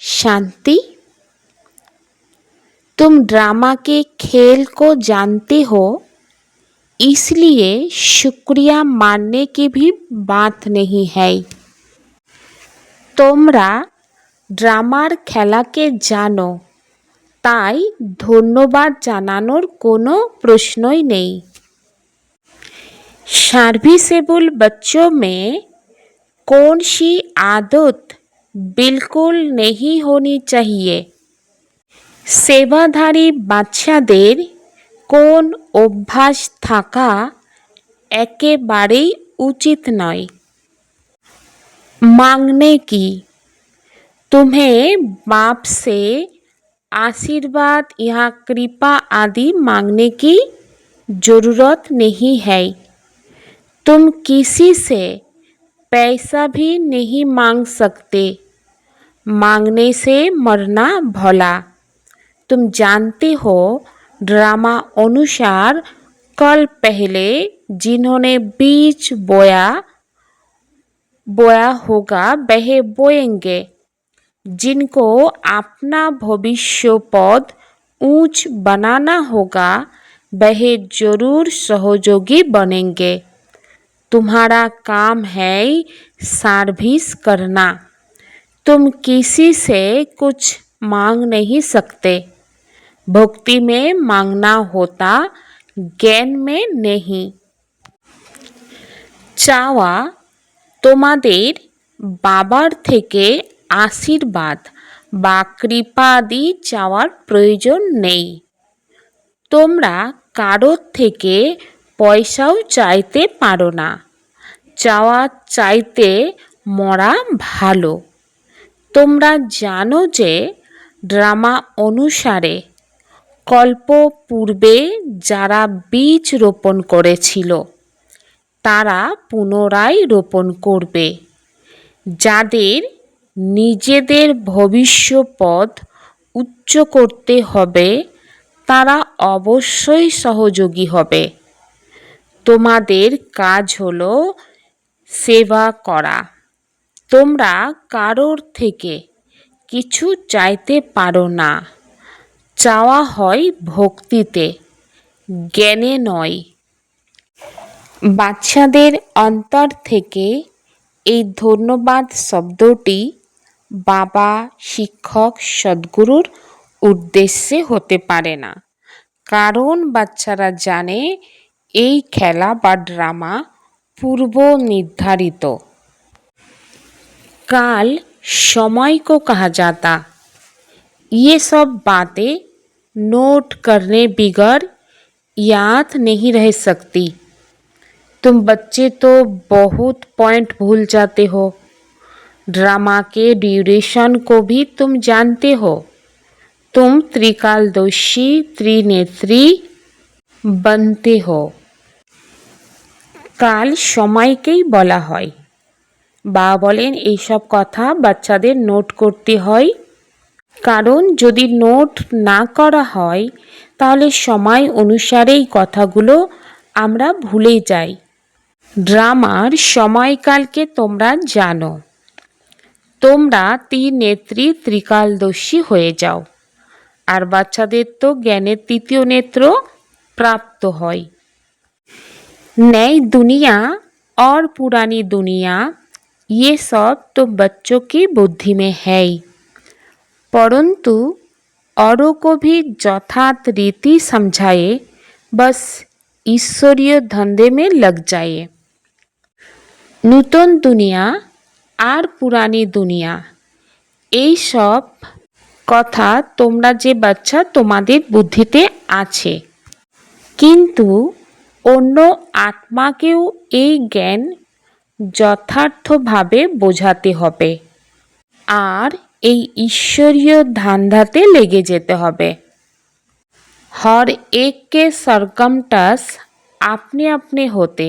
शांति तुम ड्रामा के खेल को जानते हो इसलिए शुक्रिया मानने की भी बात नहीं है তোমরা ড্রামার খেলাকে জানো তাই ধন্যবাদ জানানোর কোনো প্রশ্নই নেই सर्विसेबल बच्चों में कौन सी आदत बिल्कुल नहीं होनी चाहिए সেবাধারী বাচ্চাদের কোন অভ্যাস থাকা একেবারেই উচিত নয় मांगने की तुम्हें बाप से आशीर्वाद या कृपा आदि मांगने की जरूरत नहीं है तुम किसी से पैसा भी नहीं मांग सकते। मांगने से मरना भला। तुम जानते हो, ड्रामा अनुसार कल पहले जिन्होंने बीज बोया बोया होगा, वह बोएँगे। जिनको अपना भविष्य पद ऊंच बनाना होगा, वह ज़रूर सहयोगी बनेंगे। तुम्हारा काम है सर्विस करना तुम किसी से कुछ मांग नहीं सकते भक्ति में मांगना होता ज्ञान में नहीं চাওয়া তোমাদের বাবার থেকে আশীর্বাদ বা কৃপাদি চাওয়ার প্রয়োজন নেই তোমরা কারোর থেকে পয়সাও চাইতে পারো না। চাওয়া চাইতে মরা ভালো। তোমরা জানো যে ড্রামা অনুসারে কল্প পূর্বে যারা বীজ রোপণ করেছিল, তারা পুনরায় রোপণ করবে। যাদের নিজেদের ভবিষ্যপদ উচ্চ করতে হবে, তারা অবশ্যই সহযোগী হবে। তোমাদের কাজ হলো সেবা করা। তোমরা কারোর থেকে কিছু চাইতে পারো না। চাওয়া হয় ভক্তিতে, জ্ঞানে নয়। বাচ্চাদের অন্তর থেকে এই ধন্যবাদ শব্দটি বাবা শিক্ষক সদ্গুরুর উদ্দেশ্যে হতে পারে না। কারণ বাচ্চারা জানে এই খেলা বা ড্রামা পূর্ব निर्धारित काल समय को कहा जाता ये सब बातें नोट करने बिगड़ याद नहीं रह सकती तुम बच्चे तो बहुत पॉइंट भूल जाते हो ड्रामा के ड्यूरेशन को भी तुम जानते हो तुम त्रिकालदोषी त्रिनेत्री बनते हो কাল সময়কেই বলা হয়। বা বলেন, এইসব কথা বাচ্চাদের নোট করতে হয়। কারণ, যদি নোট না করা হয়, তাহলে সময় অনুসারেই কথাগুলো আমরা ভুলে যাই। ড্রামার সময়কালকে তোমরা জানো। তোমরা ত্রিনেত্রী ত্রিকালদর্শী হয়ে যাও। আর বাচ্চাদের তো জ্ঞানের তৃতীয় নেত্র প্রাপ্ত হয়। नई दुनिया और पुरानी दुनिया ये सब तो बच्चों की बुद्धि में है ही परंतु औरों को भी यथार्थ रीति समझाए बस ईश्वरीय धंधे में लग जाए নূতন দুনিয়া আর পুরানি দুনিয়া এই সব কথা তোমরা যে বাচ্চা তোমাদের বুদ্ধিতে আছে কিন্তু অন্য আত্মাকেও এই জ্ঞান যথার্থভাবে বোঝাতে হবে। আর এই ঈশ্বরীয় ধান্ধাতে লেগে যেতে হবে। হর এক কে সরকমটাস আপনি আপনি হতে।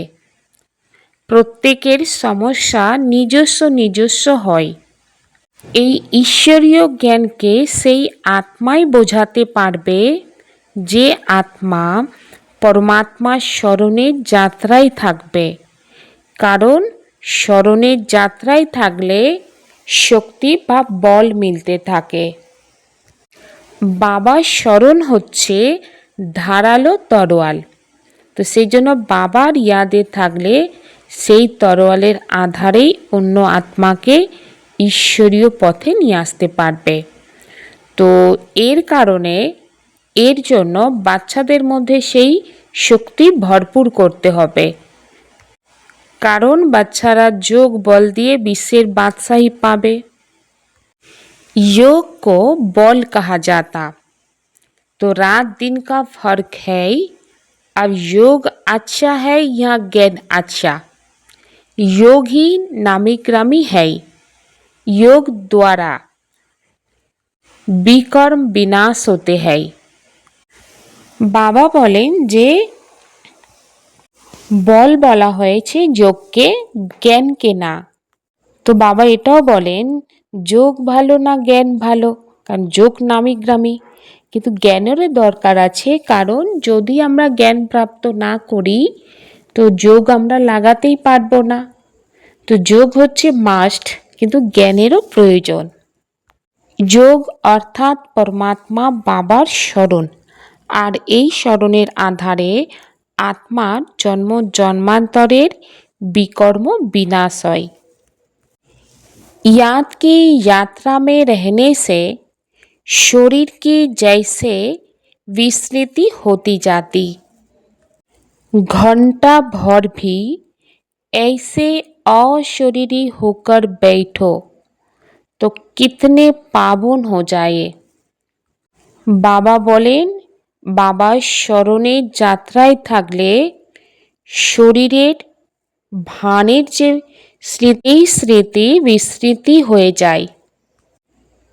প্রত্যেকের সমস্যা নিজস্ব নিজস্ব হয়। এই ঈশ্বরীয় জ্ঞানকে সেই আত্মাই বোঝাতে পারবে যে আত্মা পরমাত্মার স্মরণের যাত্রায় থাকবে। কারণ স্মরণের যাত্রায় থাকলে শক্তি বা বল মিলতে থাকে। বাবার স্মরণ হচ্ছে ধারালো তরোয়াল। তো সেই জন্য বাবার ইয়াদে থাকলে সেই তরোয়ালের আধারেই অন্য আত্মাকে ঈশ্বরীয় পথে নিয়ে আসতে পারবে। তো এর কারণে এর জন্য বাচ্চাদের মধ্যে সেই শক্তি ভরপুর করতে হবে কারণ বাচ্চারা যোগ বল দিয়ে বিশ্বের বাদশাহী পাবে योग को बॉल कहा जाता तो रात दिन का फर्क है अब योग अच्छा है या ज्ञान अच्छा योग ही नामी ग्रामी है योग द्वारा বিকর্ম বিনাশ হতে হয় বাবা বলেন যে, বল বলা হয়েছে যোগকে, জ্ঞানকে না। তো বাবা এটাও বলেন, যোগ ভালো না জ্ঞান ভালো, কারণ যোগ নামি গ্রামী। কিন্তু জ্ঞানেরও দরকার আছে, কারণ যদি আমরা জ্ঞান প্রাপ্ত না করি, তো যোগ আমরা লাগাতেই পারব না। তো যোগ হচ্ছে মাস্ট কিন্তু জ্ঞানেরও প্রয়োজন। যোগ অর্থাৎ পরমাত্মা বাবার স্মরণ। আর এই স্মরণের আধারে আত্মার জন্ম জন্মান্তরের বিকর্ম বিনাশ হয় याद की यात्रा में रहने से शरीर की जैसे विस्मृति होती जाती घंटा भर भी ऐसे अशरीरी होकर बैठो तो कितने पावन हो जाए বাবা বলেন বাবার স্মরণের যাত্রায় থাকলে শরীরের ভানের যে স্মৃতি স্মৃতি বিস্মৃতি হয়ে যায়।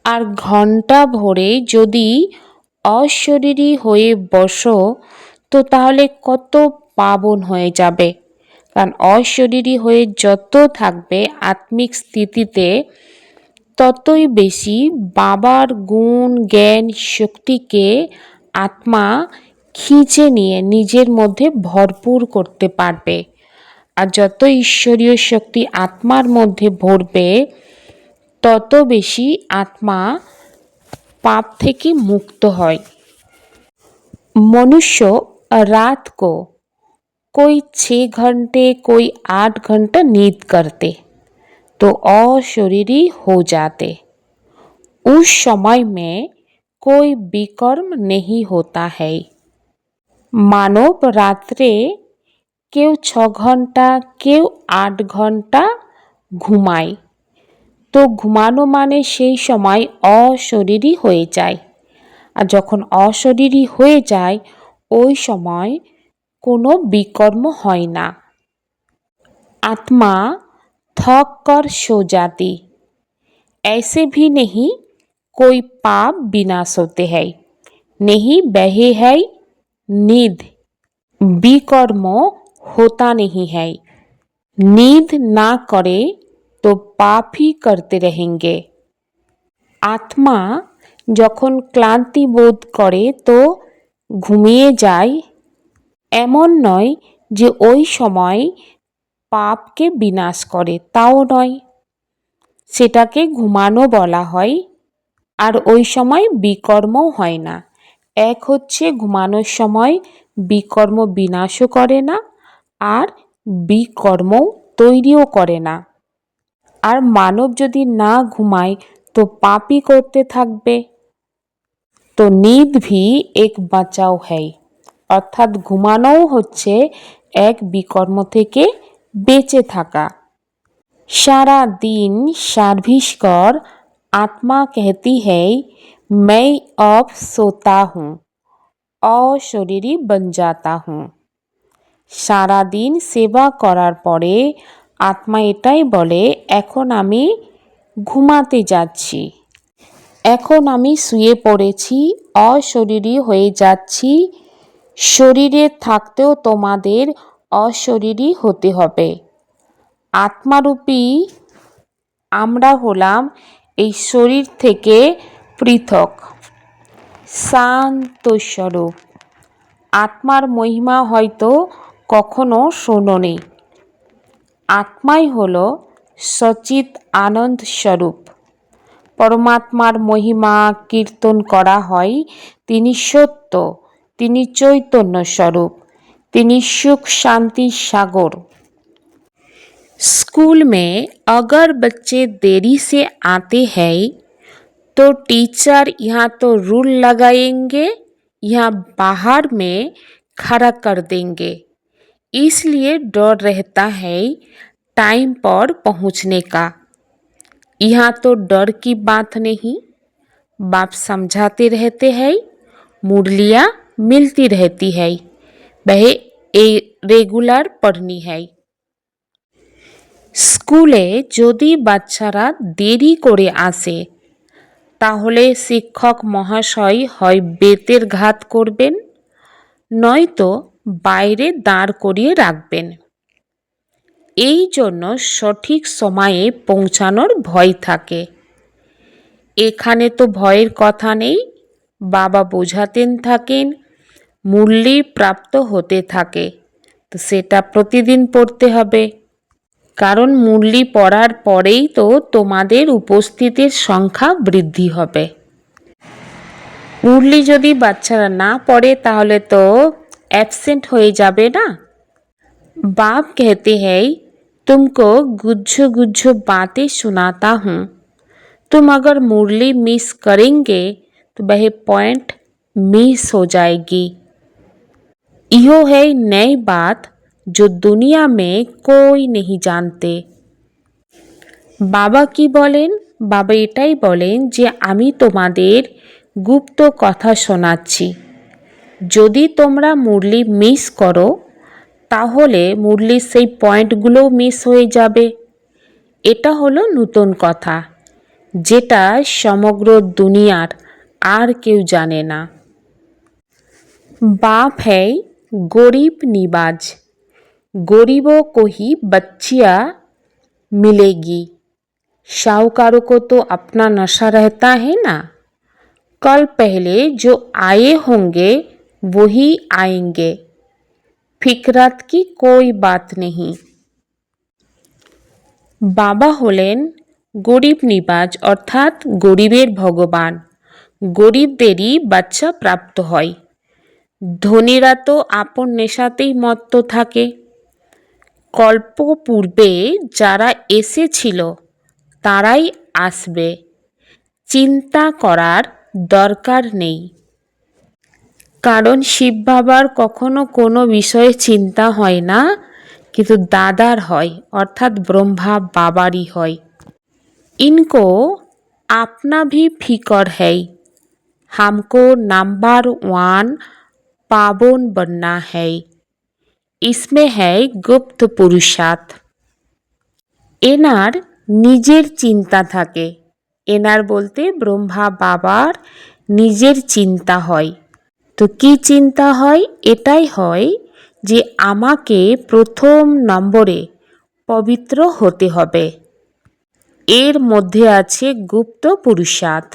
আর ঘণ্টা ভরে যদি অশরীরী হয়ে বসো, তো তাহলে কত পাবন হয়ে যাবে। কারণ অশরীরী হয়ে যত থাকবে আত্মিক স্থিতিতে, ততই বেশি বাবার গুণ, জ্ঞান, শক্তিকে আত্মা খিঁচে নিয়ে নিজের মধ্যে ভরপুর করতে পারবে আর যত ঈশ্বরীয় শক্তি আত্মার মধ্যে ভরবে তত বেশি আত্মা পাপ থেকে মুক্ত হয় मनुष्य रात को कोई छः घंटे कोई आठ घंटा नींद करते तो अशरीरी हो जाते उस समय में कोई विकर्म नहीं होता है মানব রাত্রে কেউ ছ ঘন্টা কেউ আট ঘন্টা ঘুমায় তো ঘুমানো মানে সেই সময় অশরীরী হয়ে যায় আর যখন অশরীরী হয়ে যায় ওই সময় কোনো বিকর্ম হয় না आत्मा थक कर सो जाती ऐसे भी नहीं कोई पाप विनाश होते हैं नहीं बहे है नींद विकर्म होता नहीं है नींद ना करे तो पाप ही करते रहेंगे আত্মা যখন ক্লান্তি বোধ করে তো ঘুমিয়ে যায় এমন নয় যে ওই সময় পাপকে বিনাশ করে তাও নয় সেটাকে ঘুমানো বলা হয় আর ওই সময় বিকর্মও হয় না। এক হচ্ছে ঘুমানোর সময় বিকর্ম বিনাশও করে না, আর বিকর্মও তৈরিও করে না। আর মানব যদি না ঘুমায়, তো পাপই করতে থাকবে। তো নিদ ভি এক বাঁচাও হ্যায় অর্থাৎ ঘুমানোও হচ্ছে এক বিকর্ম থেকে বেঁচে থাকা। সারা দিন সার্ভিস কর आत्मा कहती है मैं अब सोता हूँ অশরীরী বন যাতা হুঁ সারাদিন সেবা করার পরে আত্মা এটাই বলে এখন আমি ঘুমাতে যাচ্ছি এখন আমি শুয়ে পড়েছি অশরীরী হয়ে যাচ্ছি শরীরে থাকতেও তোমাদের অশরীরী হতে হবে আত্মারূপী আমরা হলাম এই শরীর থেকে পৃথক। শান্ত স্বরূপ। আত্মার মহিমা হয়তো কখনো নেই আত্মাই হল সচিত আনন্দ স্বরূপ। পরমাত্মার মহিমা কীর্তন করা হয়, তিনি সত্য, তিনি চৈতন্য স্বরূপ, তিনি সুখ শান্তির সাগর। स्कूल में अगर बच्चे देरी से आते हैं तो टीचर यहाँ तो रूल लगाएँगे, यहाँ बाहर में खड़ा कर देंगे। इसलिए डर रहता है टाइम पर पहुँचने का। यहाँ तो डर की बात नहीं, बाप समझाते रहते हैं, मुरलियाँ मिलती रहती है वह रेगुलर पढ़नी है। স্কুলে যদি বাচ্চারা দেরি করে আসে, তাহলে শিক্ষক মহাশয় হয় বেতের ঘাত করবেন, নয়তো বাইরে দাঁড় করিয়ে রাখবেন। এই জন্য সঠিক সময়ে পৌঁছানোর ভয় থাকে। এখানে তো ভয়ের কথা নেই, বাবা বোঝাতেন থাকেন মূল্যে প্রাপ্ত হতে থাকে। তো সেটা প্রতিদিন পড়তে হবে। কারণ মূল্যি পড়ার পরেই তো তোমাদের উপস্থিতির সংখ্যা বৃদ্ধি হবে মুরলি যদি বাচ্চারা না পড়ে তাহলে তো অ্যাবসেন্ট হয়ে যাবে না बाप कहते हैं तुमको गुज्ज गुज्ज बातें सुनाता हूँ तुम अगर मुरली मिस करेंगे तो वह पॉइंट मिस हो जाएगी यो है नई बात जो दुनिया में कोई नहीं जानते বাবা কি বলেন বাবা এটাই বলেন যে আমি তোমাদের গুপ্ত কথা শোনাচ্ছি যদি তোমরা মুরলি মিস করো তাহলে মুরলির সেই পয়েন্টগুলোও মিস হয়ে যাবে এটা হলো নতুন কথা যেটা সমগ্র দুনিয়ার আর কেউ জানে না बाप है गरीब निवाज गरीबों को ही बच्चियाँ मिलेगी साहूकारों को तो अपना नशा रहता है ना कल पहले जो आए होंगे वही आएंगे फिकरात की कोई बात नहीं বাবা হলেন গরিব নিবাজ অর্থাৎ গরিবের ভগবান গরিবদেরই বাচ্চা প্রাপ্ত হয় ধনীরা তো আপন নেশাতেই মত্ত থাকে কল্প পূর্বে যারা এসেছিল, তারাই আসবে। চিন্তা করার দরকার নেই। কারণ শিব বাবার কখনো কোনো বিষয়ে চিন্তা হয় না, কিন্তু দাদার হয়, অর্থাৎ ব্রহ্মা বাবারই হয়। ইনকো আপনা ভি ফিকর হ্যাই হামকো নাম্বার ওয়ান পাবন বন্না হ্যায় इसमें है গুপ্ত পুরুষার্থ এনার নিজের চিন্তা থাকে এনার বলতে ব্রহ্মা বাবার নিজের চিন্তা হয় তো কি চিন্তা হয় এটাই হয় যে আমাকে প্রথম নম্বরে পবিত্র হতে হবে এর মধ্যে আছে গুপ্ত পুরুষার্থ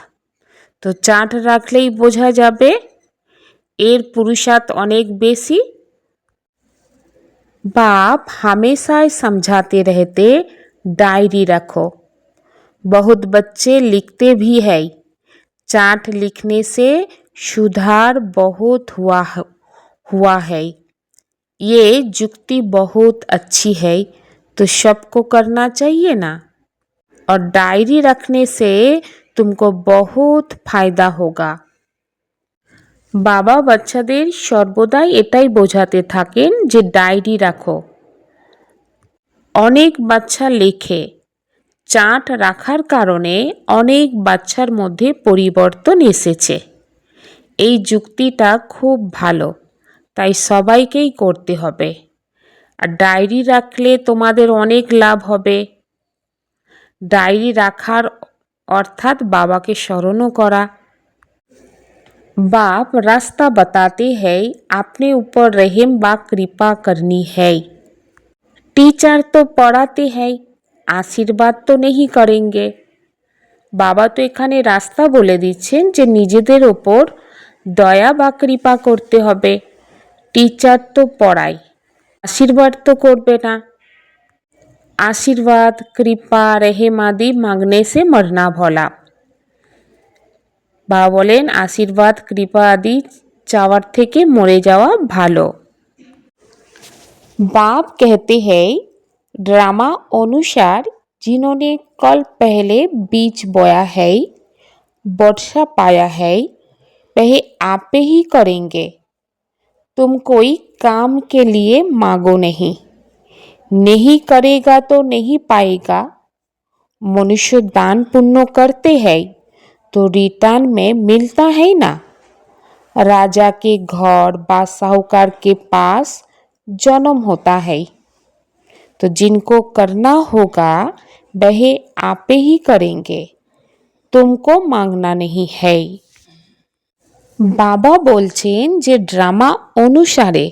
তো চাট রাখলেই বোঝা যাবে এর পুরুষার্থ অনেক বেশি बाप हमेशा समझाते रहते, डायरी रखो। बहुत बच्चे लिखते भी है। चाट लिखने से सुधार बहुत हुआ हुआ है। ये जुक्ति बहुत अच्छी है तो सबको करना चाहिए ना? और डायरी रखने से तुमको बहुत फ़ायदा होगा। বাবা বাচ্চাদের সর্বদাই এটাই বোঝাতে থাকেন যে ডায়েরি রাখো। অনেক বাচ্চা লেখে। চাট রাখার কারণে অনেক বাচ্চার মধ্যে পরিবর্তন এসেছে। এই যুক্তিটা খুব ভালো, তাই সবাইকেই করতে হবে। আর ডায়েরি রাখলে তোমাদের অনেক লাভ হবে। ডায়েরি রাখার অর্থাৎ বাবাকে স্মরণও করা। बाप रास्ता बताते हैं अपने ऊपर रहम बा कृपा करनी है टीचर तो पढ़ाते हैं আশীর্বাদ তো নেই করেঙ্গে বাবা তো এখানে রাস্তা বলে দিচ্ছেন যে নিজেদের ওপর দয়া বা কৃপা করতে হবে টিচার তো পড়ায় আশীর্বাদ তো করবে না आशीर्वाद কৃপা রেহেম আদি মাগনে সে মরনা ভোলা বা বলেন আশীর্বাদ কৃপা আদি চাওয়ার থেকে মরে যাওয়া ভালো बाप कहते हैं ड्रामा अनुसार जिन्होंने कल पहले बीज बोया है वर्षा पाया है वह आप ही करेंगे तुम कोई काम के लिए मांगो नहीं नहीं करेगा तो नहीं पाएगा मनुष्य दान पुण्य करते हैं तो रिटर्न में मिलता है ना राजा के घर व साहूकार के पास जन्म होता है तो जिनको करना होगा वह आप ही करेंगे तुमको मांगना नहीं है বাবা বলছেন যে ড্রামা অনুসারে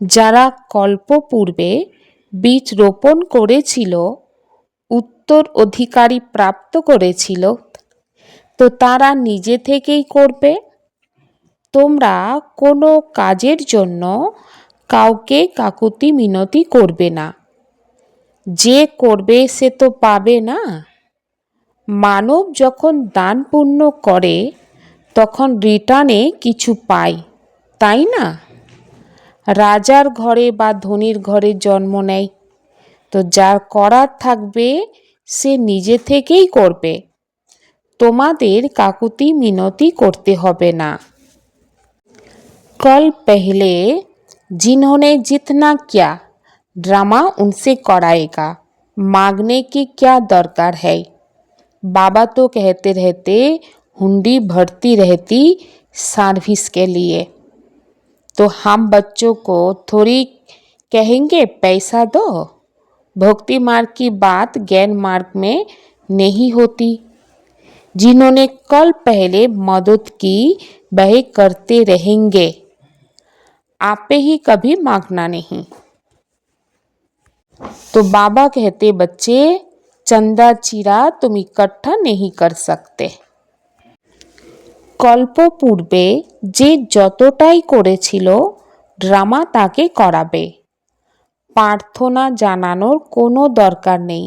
যারা কল্পপূর্বে বীজ রোপণ করেছিল উত্তর অধিকারী প্রাপ্ত করেছিল তো তারা নিজে থেকেই করবে? তোমরা কোনো কাজের জন্য কাউকে কাকুতি মিনতি করবে না। যে করবে সে তো পাবে না। মানব যখন দান পুণ্য করে, তখন রিটার্নে কিছু পায়, তাই না? রাজার ঘরে বা ধনির ঘরে জন্ম নেয়। তো যার করার থাকবে, সে নিজে থেকেই করবে। তোমাদের কাকুতি মিনতি করতে হবে না कल पहले जिन्होंने जितना किया ड्रामा उनसे कराएगा मांगने की क्या दरकार है बाबा तो कहते रहते हुंडी भरती रहती सर्विस के लिए तो हम बच्चों को थोड़ी कहेंगे पैसा दो भक्ति मार्ग की बात ज्ञान मार्ग में नहीं होती जिन्होंने कल पहले मदद की वह करते रहेंगे आपे ही कभी मांगना नहीं तो बाबा कहते बच्चे चंदा चिरा तुम इकट्ठा नहीं कर सकते কল্পপূর্বে যে যতটাই করেছিল ড্রামা তাকে করাবে প্রার্থনা জানানোর কোনো দরকার নেই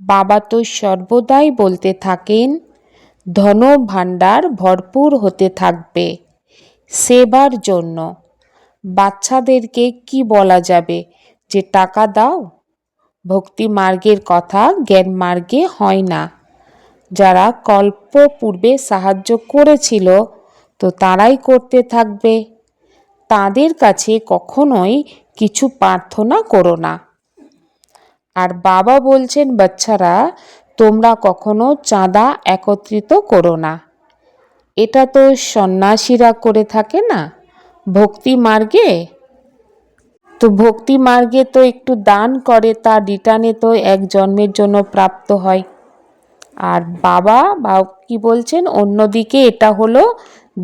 বাবা তো সর্বদাই বলতে থাকেন ধন ভাণ্ডার ভরপুর হতে থাকবে সেবার জন্য। বাচ্চাদেরকে কি বলা যাবে যে টাকা দাও? ভক্তি মার্গের কথা জ্ঞান মার্গে হয় না। যারা কল্প পূর্বে সাহায্য করেছিল তো তারাই করতে থাকবে। তাদের কাছে কখনোই কিছু প্রার্থনা করো না। আর বাবা বলছেন, বাচ্চারা তোমরা কখনো চাঁদা একত্রিত করো না। এটা তো সন্ন্যাসীরা করে থাকে না। ভক্তি মার্গে? তো ভক্তি মার্গে তো একটু দান করে তার রিটার্নে তো এক জন্মের জন্য প্রাপ্ত হয়। আর বাবা বা কি বলছেন, অন্যদিকে এটা হলো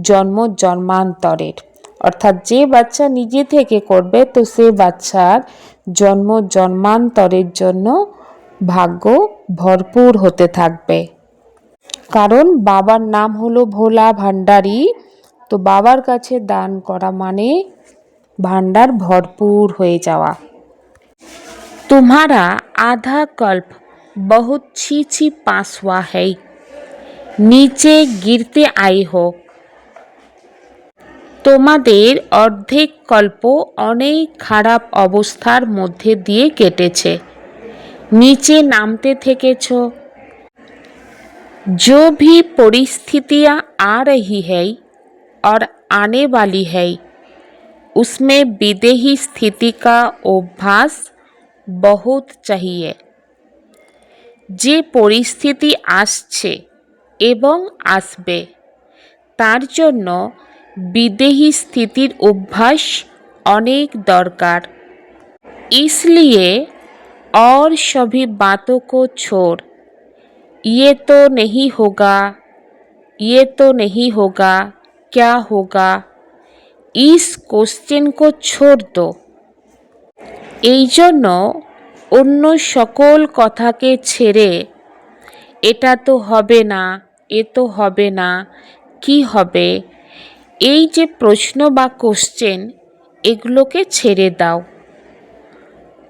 জন্ম জন্মান্তরের। অর্থাৎ যে বাচ্চা নিজে থেকে করবে, তো সে বাচ্চার জন্ম জন্মান্তরের জন্য ভাগ্য ভরপুর হতে থাকবে কারণ বাবার নাম হলো ভোলা ভান্ডারী তো বাবার কাছে দান করা মানে ভান্ডার ভরপুর হয়ে যাওয়া तुम्हारा आधा कल्प बहुत छी छी पास हुआ है नीचे गिरते आई हो তোমাদের অর্ধেক কল্প অনেক খারাপ অবস্থার মধ্যে দিয়ে কেটেছে নিচে নামতে থেকেছ जो भी परिस्थितियाँ आ रही है और आने वाली है उसमें विदेही स्थिति का अभ्यास बहुत चाहिए যে পরিস্থিতি আসছে এবং আসবে তার জন্য বিদেহী স্থিতির অভ্যাস অনেক দরকার इसलिए और सभी बातों को छोड़ ये तो नहीं होगा ये तो नहीं होगा क्या होगा इस क्वेश्चन को छोड़ दो এই জন্য অন্য সকল কথাকে ছেড়ে এটা তো হবে না এ তো হবে না কি হবে এই যে প্রশ্ন বা কোশ্চেন এগুলোকে ছেড়ে দাও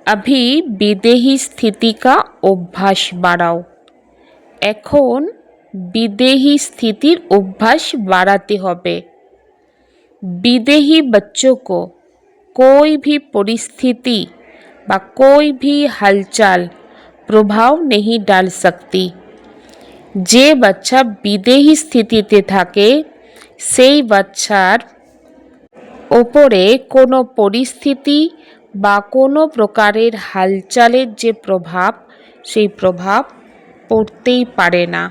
अभी বিদেহী স্থিতি का অভ্যাস বাড়াও এখন বিদেহী স্থিতির অভ্যাস বাড়াতে হবে विदेही बच्चों को कोई भी परिस्थिति বা कोई भी हलचल প্রভাব नहीं डाल सकती যে বাচ্চা বিদেহী স্থিতিতে থাকে সেই বাচ্চার ওপরে কোনো পরিস্থিতি বা কোনো প্রকারের হালচালের যে প্রভাব সেই প্রভাব পড়তেই পারে না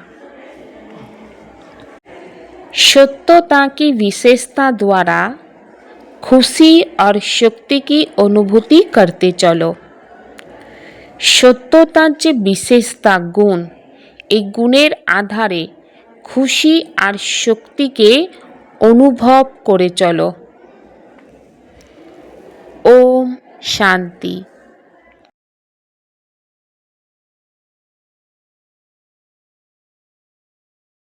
सत्यता की विशेषता द्वारा खुशी और शक्ति की अनुभूति करते चलो সত্যতার যে বিশেষতা গুণ এই গুণের আধারে খুশি আর শক্তিকে অনুভব করে চলো ওম শান্তি